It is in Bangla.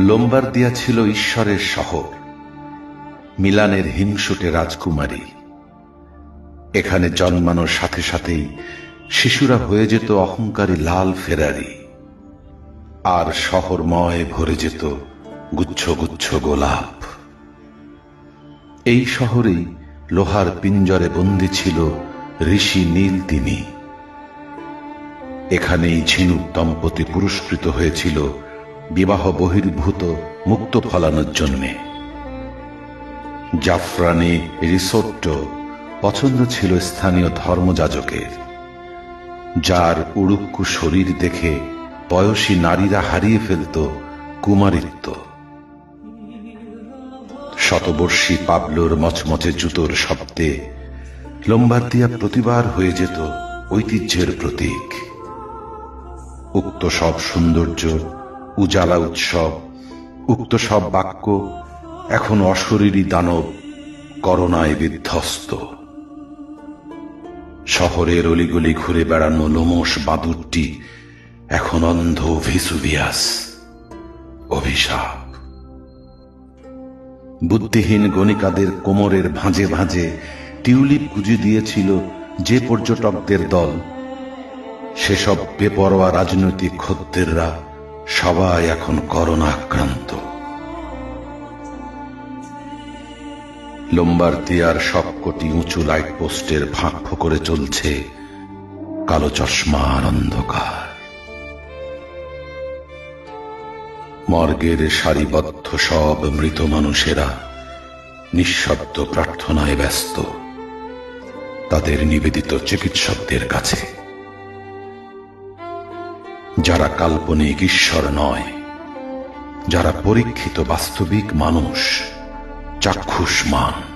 লোম্বার্দিয়া ছিল ঈশ্বরের শহর, মিলানের হিংসুটে রাজকুমারী। এখানে জন্মানোর সাথে সাথেই শিশুরা হয়ে যেত অহংকারী লাল ফেরারি। আর শহরময় ভরে যেত গুচ্ছ গুচ্ছ গোলাপ। এই শহরেই লোহার পিঞ্জরে বন্দী ছিল ঋষি নীল তিনি। এখানেই ঝিনুক দম্পতি পুরস্কৃত হয়েছিল বিবাহ বহির্ভূত মুক্ত ফলানোর জন্যে। জাফরানি রিসোর্ট পছন্দ ছিল স্থানীয় ধর্মযাজকের, যার উড়ুক্কু শরীর দেখে বয়সী নারীরা হারিয়ে ফেলত কুমারিত্ব। শতবর্ষী পাবলোর মচমচে জুতোর শব্দে লোম্বার্দিয়া প্রতিবার হয়ে যেত ঐতিহ্যের প্রতীক। উক্ত সব সৌন্দর্য, উজালা উৎসব, উক্ত সব বাক্য এখন অশরীরী দানব করোনায় বিধ্বস্ত। শহরের অলিগলি ঘুরে বেড়ানো লোমস বাদুরটি এখন অন্ধ ভিসুভিয়াস অভিশাপ। বুদ্ধিহীন গণিকাদের কোমরের ভাঁজে ভাঁজে টিউলিপ গুজে দিয়েছিল যে পর্যটকদের দল। সেসব বেপরোয়া রাজনৈতিক খদ্দেররা সবাই এখন করোনা আক্রান্ত লোম্বার্দিয়ার সবকটি উঁচু লাইট পোস্টের ফাঁক করে চলছে কালো চশমার অন্ধকার। মর্গের সারিবদ্ধ সব মৃত মানুষেরা নিঃশব্দ প্রার্থনায় ব্যস্ত তাদের নিবেদিত চিকিৎসকদের কাছে। যারা কাল্পনিক ঈশ্বর নয়, যারা পরীক্ষিত বাস্তবিক মানুষ, চাক্ষুষ মান।